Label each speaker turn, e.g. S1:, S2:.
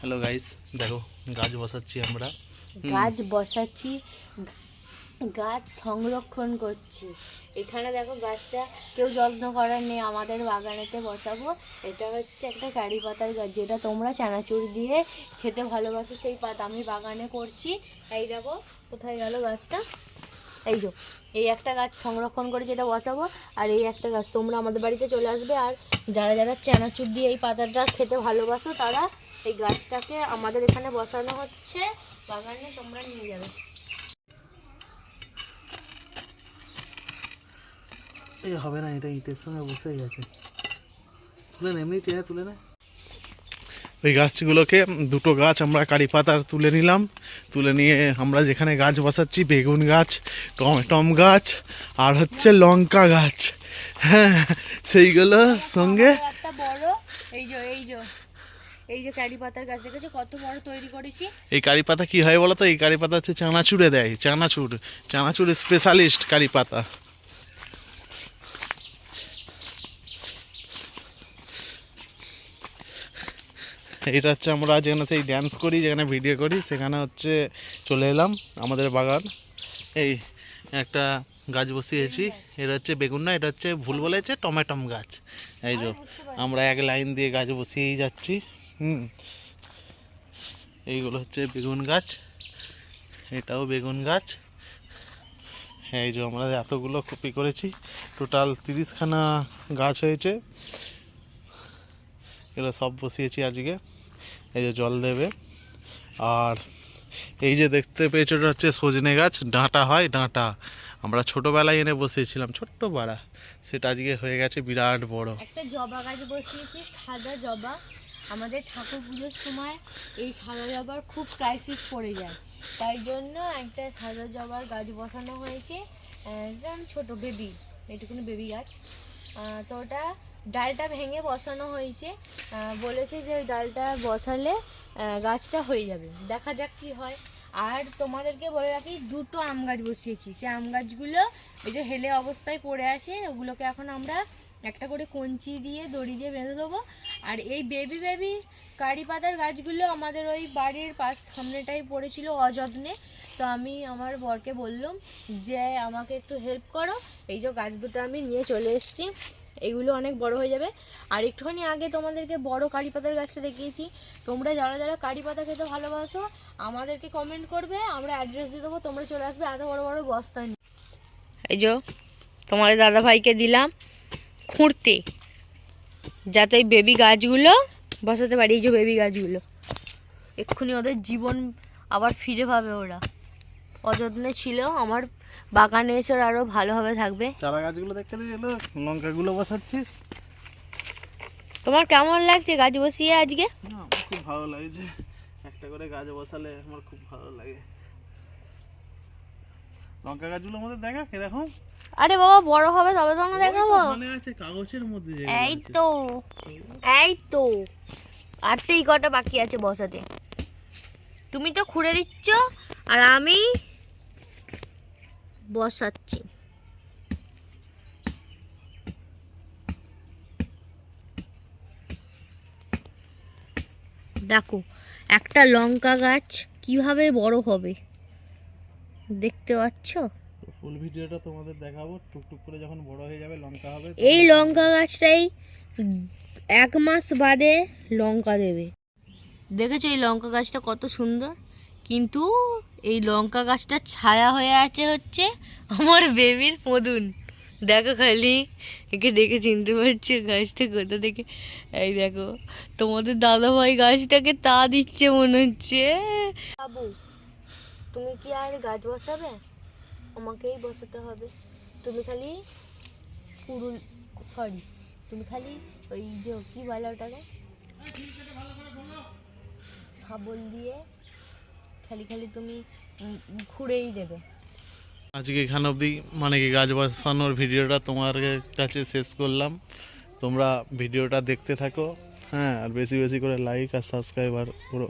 S1: Hello guys দেখো, গাছ বসাচ্ছি আমরা।
S2: গাছ বসাচ্ছি, গাছ সংরক্ষণ করছি। এখানে দেখো গাছটা, কেউ যত্ন করার নেই, আমাদের বাগানেতে বসাবো। এটা হচ্ছে একটা কারি পাতার গাছ, যেটা তোমরা চানাচুর দিয়ে খেতে ভালোবাসো। সেই পাতা আমি বাগানে করছি। এই দেখো, কোথায় গেল গাছটা? এই যে, এই একটা গাছ সংরক্ষণ করে যেটা বসাবো, আর এই একটা গাছ তোমরা আমাদের বাড়িতে চলে আসবে। আর যারা যারা চানাচুর দিয়ে এই পাতাটা খেতে ভালোবাসো তারা এই গাছটাকে আমাদের এখানে বসানো হচ্ছে। বাগানে তোমরা নিয়ে যাবে।
S1: এই হবে না এটা ইটের সঙ্গে বসে গেছে। তুলে নে এমনি টেনে তুলে নে। ওই গাছগুলোকে দুটো গাছ আমরা কারি পাতার তুলে নিলাম। তুলে নিয়ে আমরা যেখানে গাছ বসাচ্ছি বেগুন গাছ টমেটম গাছ আর হচ্ছে লঙ্কা গাছ। সেইগুলোর সঙ্গে?
S2: একটা বড়। এই যে এই যে এই যে কারি পাতার গাছ দেখেছ? কত বড় তৈরি করেছি।
S1: এই কারি পাতা কি হয় বলো তো? এই কারি পাতা হচ্ছে চানাচুরে দেয় চানাচুর। চানাচুর স্পেশালিস্ট কারি পাতা। এটা হচ্ছে আমরা যেখানে সেই ড্যান্স করি যেখানে ভিডিও করি সেখানে হচ্ছে চলে এলাম আমাদের বাগান। এই একটা গাছ বসিয়েছি। এটা হচ্ছে বেগুন না, এটা হচ্ছে ভুল বলেছে, টমেটম গাছ। এই যে, আমরা এক লাইন দিয়ে গাছ বসিয়েই যাচ্ছি। হুম। এইগুলো হচ্ছে বেগুন গাছ। এটাও বেগুন গাছ। এই যে, আমরা এতগুলো কপি করেছি। টোটাল তিরিশখানা গাছ হয়েছে। এগুলো সব বসিয়েছি আজকে। এই যে, জল দেবে। আর এই যে দেখতে পেয়েছ ওটা হচ্ছে সজনে গাছ, ডাঁটা হয়, ডাঁটা। আমরা ছোটোবেলায় এনে বসিয়েছিলাম, ছোট্ট বাড়া। সেটা আজকে হয়ে গেছে বিরাট বড়।
S2: একটা জবা গাছ বসিয়েছি, সাদা জবা। আমাদের ঠাকুর পুজোর সময় এই সাদা জবার খুব ক্রাইসিস পড়ে যায়। তাই জন্য একটা সাদা জবার গাছ বসানো হয়েছে, একদম ছোট বেবি এটুকুনি বেবি গাছ। তো ওটা ডালটা ভেঙে বসানো হয়েছে। বলেছে যে ওই ডালটা বসালে গাছটা হয়ে যাবে। দেখা যাক কি হয়। আর তোমাদেরকে বলে রাখি, দুটো আম গাছ বসিয়েছি। সেই আম গাছগুলো এই যে হেলে অবস্থায় পড়ে আছে, ওগুলোকে এখন আমরা একটা করে কঞ্চি দিয়ে, দড়ি দিয়ে বেঁধে দেবো। আর এই বেবি বেবি কারি পাতার গাছগুলো আমাদের ওই বাড়ির পাশ সামনেটাই পড়েছিল অযত্নে। তো আমি আমার বরকে বললাম যে, আমাকে একটু হেল্প করো। এই যে গাছ দুটো আমি নিয়ে চলে এসেছি। এগুলো অনেক বড় হয়ে যাবে। আর একটুখানি আগে তোমাদেরকে বড় কারি পাতার গাছটা দেখিয়েছি। তোমরা যারা যারা কারি পাতা খেতে ভালোবাসো, আমাদেরকে কমেন্ট করবে, আমরা অ্যাড্রেস দিয়ে দেবো, তোমরা চলে আসবে এত বড় বড় বস্তা নিয়ে। এই যে, তোমাদের দাদা ভাইকে দিলাম খুঁড়তে, যাতে এই বেবি গাছগুলো বসাতে পারি, এই যে বেবি গাছগুলো। এক্ষুনি ওদের জীবন আবার ফিরে পাবে ওরা। অযত্নে ছিল আমার বাগানে এসে আরও ভালোভাবে থাকবে।
S1: চারা গাছগুলো দেখতে দিয়ে এলো লঙ্কাগুলো বসাচ্ছিস?
S2: তোমার কেমন লাগছে গাছ বসিয়ে আজকে?
S1: খুব ভালো লাগছে। একটা করে গাছ বসালে আমার খুব ভালো লাগে। লঙ্কা গাছগুলোর মধ্যে দেখা কীরকম?
S2: আরে বাবা বড় হবে তবে তো আমরা দেখাবো।
S1: মনে আছে কাগজের মধ্যে
S2: এই তো এই তো। আর তো কটা বাকি আছে বসাতে। তুমি তো খুঁড়ে দিচ্ছ আর আমি বসাচ্ছি। দেখো একটা লঙ্কা গাছ কীভাবে বড় হবে? দেখতে পাচ্ছ?
S1: ফুল ভিডিওটা তোমাদের দেখাবো। টুকটুক করে যখন বড় হয়ে যাবে লঙ্কা হবে
S2: এই লঙ্কা গাছটাই এক মাস বাদে লঙ্কা দেবে। দেখেছ এই লঙ্কা গাছটা কত সুন্দর? কিন্তু এই লঙ্কা গাছটা ছায়া হয়ে আছে হচ্ছে আমার বেবির পদুন। দেখো খালি, একে দেখে চিনতে পারছি গাছটা কোথা থেকে? এই দেখো, তোমাদের দাদা ভাই গাছটাকে তা দিচ্ছে মনে হচ্ছে। বাবু, তুমি কি আর গাছ বসাবে? আমাকেই বসাতে হবে। তুমি খালি পুরুল সরি তুমি খালি ওই যে কি বলে ওটাকে? শাবল দিয়ে খালি খালি তুমি ঘুরেই দেবে।
S1: আজকে এখানে অবধি মানে কি গাছ বসানোর ভিডিওটা তোমার কাছে শেষ করলাম। তোমরা ভিডিওটা দেখতে থাকো হ্যাঁ আর বেশি বেশি করে লাইক আর সাবস্ক্রাইব আর পুরো